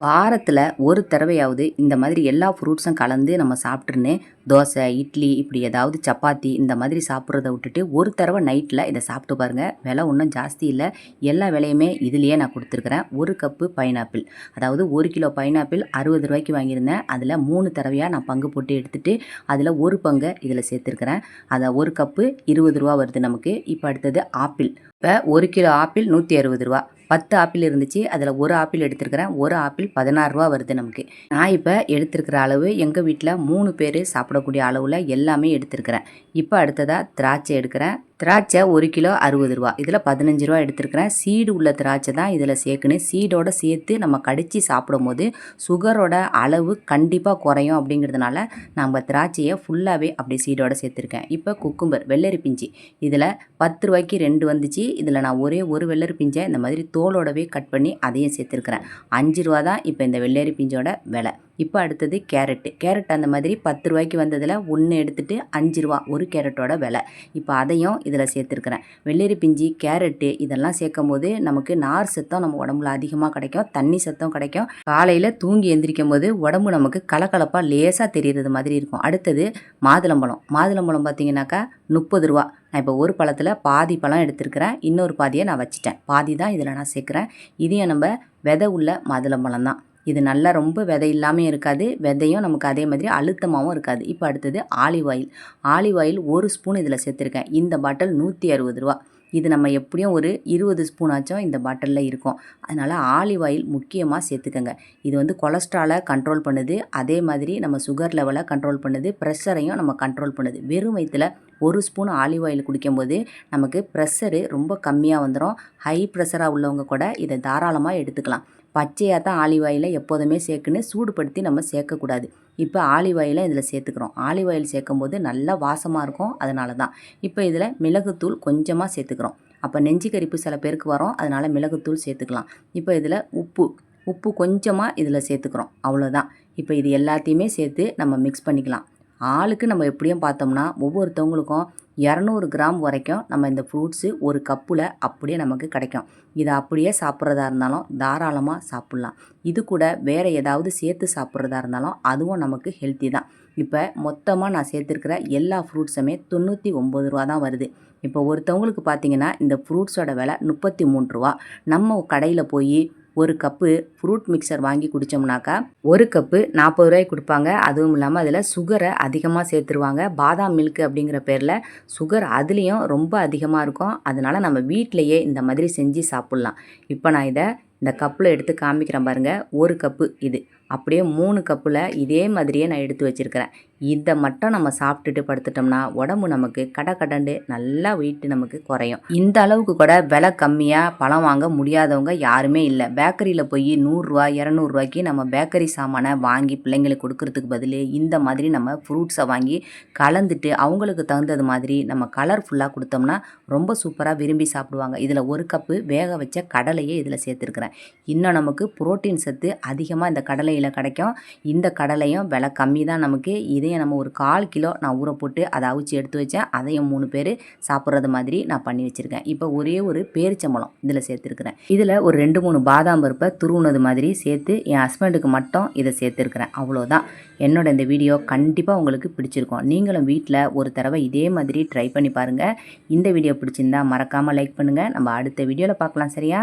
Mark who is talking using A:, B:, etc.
A: வாரத்தில் ஒரு தடவையாவது இந்த மாதிரி எல்லா ஃப்ரூட்ஸும் கலந்து நம்ம சாப்பிட்ருன்னு தோசை இட்லி இப்படி ஏதாவது சப்பாத்தி இந்த மாதிரி சாப்பிட்றத விட்டுட்டு ஒரு தடவை நைட்டில் இதை சாப்பிட்டு பாருங்கள் விலை ஒன்றும் ஜாஸ்தி இல்லை. எல்லா விலையுமே இதுலேயே நான் கொடுத்துருக்குறேன். ஒரு கப்பு பைனாப்பிள் அதாவது ஒரு கிலோ பைனாப்பிள் அறுபது ரூபாய்க்கு வாங்கியிருந்தேன். அதில் மூணு தடவையாக நான் பங்கு போட்டு எடுத்துட்டு அதில் ஒரு பங்கை இதில் சேர்த்துருக்குறேன். அதை ஒரு கப்பு இருபது ரூபா வருது நமக்கு. இப்போ அடுத்தது ஆப்பிள். இப்போ ஒரு கிலோ ஆப்பிள் நூற்றி அறுபது ரூபா. பத்து ஆப்பிள் இருந்துச்சு. அதில் ஒரு ஆப்பிள் எடுத்திருக்கிறேன். ஒரு ஆப்பிள் பதினாறுரூவா வருது நமக்கு. நான் இப்போ எடுத்திருக்கிற அளவு எங்கள் வீட்டில் மூணு பேர் சாப்பிடக்கூடிய அளவில் எல்லாமே எடுத்திருக்கிறேன். இப்போ அடுத்ததாக திராட்சை எடுக்கிறேன். திராட்சை ஒரு கிலோ அறுபது ரூபா. இதில் பதினஞ்சு ரூபா எடுத்துருக்கிறேன். சீடு உள்ள திராட்சை தான் இதில் சேர்க்கணும் சீடோடு சேர்த்து நம்ம கடித்து சாப்பிடும் போது சுகரோட அளவு கண்டிப்பாக குறையும் அப்படிங்கிறதுனால நம்ம திராட்சையை ஃபுல்லாகவே அப்படி சீடோட சேர்த்துருக்கேன். இப்போ குக்கும்பர் வெள்ளரி பிஞ்சு. இதில் பத்து ரூபாய்க்கு ரெண்டு வந்துச்சு. இதில் நான் ஒரே ஒரு வெள்ளரி பிஞ்சை இந்த மாதிரி தோலோடவே கட் பண்ணி அதையும் சேர்த்துருக்குறேன். அஞ்சு ரூபா தான் இப்போ இந்த வெள்ளரி பிஞ்சோட விலை. இப்போ அடுத்தது கேரட்டு. கேரட் அந்த மாதிரி பத்து ரூபாய்க்கு வந்ததில் ஒன்று எடுத்துகிட்டு அஞ்சு ரூபா ஒரு கேரட்டோட விலை. இப்போ அதையும் இதில் சேர்த்துருக்குறேன். வெள்ளரி பிஞ்சி கேரட்டு இதெல்லாம் சேர்க்கும் போது நமக்கு நார் சத்தம் நம்ம உடம்புல அதிகமாக கிடைக்கும். தண்ணி சத்தம் கிடைக்கும். காலையில் தூங்கி எந்திரிக்கும் போது உடம்பு நமக்கு கலக்கலப்பாக லேசாக தெரிகிறது மாதிரி இருக்கும். அடுத்தது மாதுளம்பழம். மாதுளம்பழம் பார்த்தீங்கன்னாக்கா முப்பது ரூபா. நான் இப்போ ஒரு பழத்தில் பாதி பழம் எடுத்திருக்கிறேன். இன்னொரு பாதியை நான் வச்சுட்டேன். பாதி தான் இதில் நான் சேர்க்குறேன். இதையும் நம்ம விதை உள்ள மாதுளம்பழம் தான். இது நல்லா ரொம்ப விதை இல்லாமல் இருக்காது விதையும் நமக்கு அதே மாதிரி அழுத்தமாகவும் இருக்காது. இப்போ அடுத்தது ஆலிவ் ஆயில் ஆலிவ் ஆயில் ஒரு ஸ்பூன் இதில் சேர்த்துருக்கேன். இந்த பாட்டில் நூற்றி அறுபது ரூபா. இது நம்ம எப்படியும் ஒரு இருபது ஸ்பூனாச்சும் இந்த பாட்டிலில் இருக்கும். அதனால் ஆலிவ் ஆயில் முக்கியமாக சேர்த்துக்கோங்க. இது வந்து கொலஸ்ட்ராலை கண்ட்ரோல் பண்ணுது. அதே மாதிரி நம்ம சுகர் லெவலை கண்ட்ரோல் பண்ணுது. ப்ரெஷரையும் நம்ம கண்ட்ரோல் பண்ணுது. வெறும் வயிற்றில் ஒரு ஸ்பூன் ஆலிவ் ஆயில் குடிக்கும்போது நமக்கு ப்ரெஷரு ரொம்ப கம்மியாக வந்துடும் ஹை ப்ரெஷராக உள்ளவங்க கூட இதை தாராளமாக எடுத்துக்கலாம். பச்சையாக தான் ஆலிவ் ஆயிலை எப்போதுமே சேர்க்குன்னு சூடுபடுத்தி நம்ம சேர்க்கக்கூடாது. இப்போ ஆலிவ் ஆயிலை இதில் சேர்த்துக்கிறோம். ஆலிவ் ஆயில் சேர்க்கும் போது நல்லா வாசமாக இருக்கும். அதனால தான். இப்போ இதில் மிளகுத்தூள் கொஞ்சமாக சேர்த்துக்கிறோம். அப்போ நெஞ்சு கரிப்பு சில பேருக்கு வரும். அதனால் மிளகுத்தூள் சேர்த்துக்கலாம். இப்போ இதில் உப்பு உப்பு கொஞ்சமாக இதில் சேர்த்துக்கிறோம். அவ்வளோதான். இப்போ இது எல்லாத்தையுமே சேர்த்து நம்ம மிக்ஸ் பண்ணிக்கலாம். ஆளுக்கு நம்ம எப்படியும் பார்த்தோம்னா ஒவ்வொருத்தவங்களுக்கும் இரநூறு கிராம் வரைக்கும் நம்ம இந்த ஃப்ரூட்ஸு ஒரு கப்பில் அப்படியே நமக்கு கிடைக்கும். இதை அப்படியே சாப்பிட்றதா இருந்தாலும் தாராளமாக சாப்பிட்லாம். இது கூட வேறு ஏதாவது சேர்த்து சாப்பிட்றதா இருந்தாலும் அதுவும் நமக்கு ஹெல்த்தி தான். இப்போ மொத்தமாக நான் சேர்த்துருக்கிற எல்லா ஃப்ரூட்ஸுமே தொண்ணூற்றி ஒம்பது ரூபா தான் வருது. இப்போ ஒருத்தவங்களுக்கு பார்த்தீங்கன்னா இந்த ஃப்ரூட்ஸோட விலை முப்பத்தி மூணு ரூபா. நம்ம கடையில் போய் ஒரு கப்பு ஃப்ரூட் மிக்சர் வாங்கி குடித்தோம்னாக்கா ஒரு கப்பு நாற்பது ரூபாய்க்கு கொடுப்பாங்க. அதுவும் இல்லாமல் அதில் சுகரை அதிகமாக சேர்த்துருவாங்க. பாதாம் மில்க் அப்படிங்கிற பேரில் சுகர் அதுலேயும் ரொம்ப அதிகமாக இருக்கும். அதனால் நம்ம வீட்டிலையே இந்த மாதிரி செஞ்சு சாப்பிட்லாம். இப்போ நான் இதை இந்த கப்பில் எடுத்து காமிக்கிறேன் பாருங்கள் ஒரு கப்பு இது. அப்படியே மூணு கப்பில் இதே மாதிரியே நான் எடுத்து வச்சுருக்கிறேன். இதை மட்டும் நம்ம சாப்பிட்டுட்டு படுத்துட்டோம்னா உடம்பு நமக்கு கடை கடண்டு நல்லா வெயிட் நமக்கு குறையும். இந்த அளவுக்கு கூட விலை கம்மியாக பழம் வாங்க முடியாதவங்க யாருமே இல்லை. பேக்கரியில் போய் நூறுரூவா இரநூறுவாய்க்கு நம்ம பேக்கரி சாமானை வாங்கி பிள்ளைங்களுக்கு கொடுக்கறதுக்கு பதில் இந்த மாதிரி நம்ம ஃப்ரூட்ஸை வாங்கி கலந்துட்டு அவங்களுக்கு தகுந்தது மாதிரி நம்ம கலர்ஃபுல்லாக கொடுத்தோம்னா ரொம்ப சூப்பராக விரும்பி சாப்பிடுவாங்க. இதில் ஒரு கப்பு வேக வச்ச கடலையே இதில் சேர்த்துருக்குறேன். இன்னும் நமக்கு புரோட்டீன் சத்து அதிகமாக இந்த கடலையில் கிடைக்கும். இந்த கடலையும் விலை கம்மி தான் நமக்கு. இதையும் நம்ம ஒரு கால் கிலோ நான் ஊற போட்டு அதை அவிச்சு எடுத்து வச்சேன். அதையும் மூணு பேர் சாப்பிட்றது மாதிரி நான் பண்ணி வச்சுருக்கேன். இப்போ ஒரே ஒரு பேரிச்சம்பழம் இதில் சேர்த்துருக்குறேன். இதில் ஒரு ரெண்டு மூணு பாதாம் பருப்பை துருவுனது மாதிரி சேர்த்து என் ஹஸ்பண்டுக்கு மட்டும் இதை சேர்த்துருக்குறேன். அவ்வளோதான் என்னோட இந்த வீடியோ கண்டிப்பாக உங்களுக்கு பிடிச்சிருக்கும். நீங்களும் வீட்டில் ஒரு தடவை இதே மாதிரி ட்ரை பண்ணி பாருங்கள் இந்த வீடியோ பிடிச்சிருந்தா மறக்காமல் லைக் பண்ணுங்கள் நம்ம அடுத்த வீடியோவில் பார்க்கலாம் சரியா?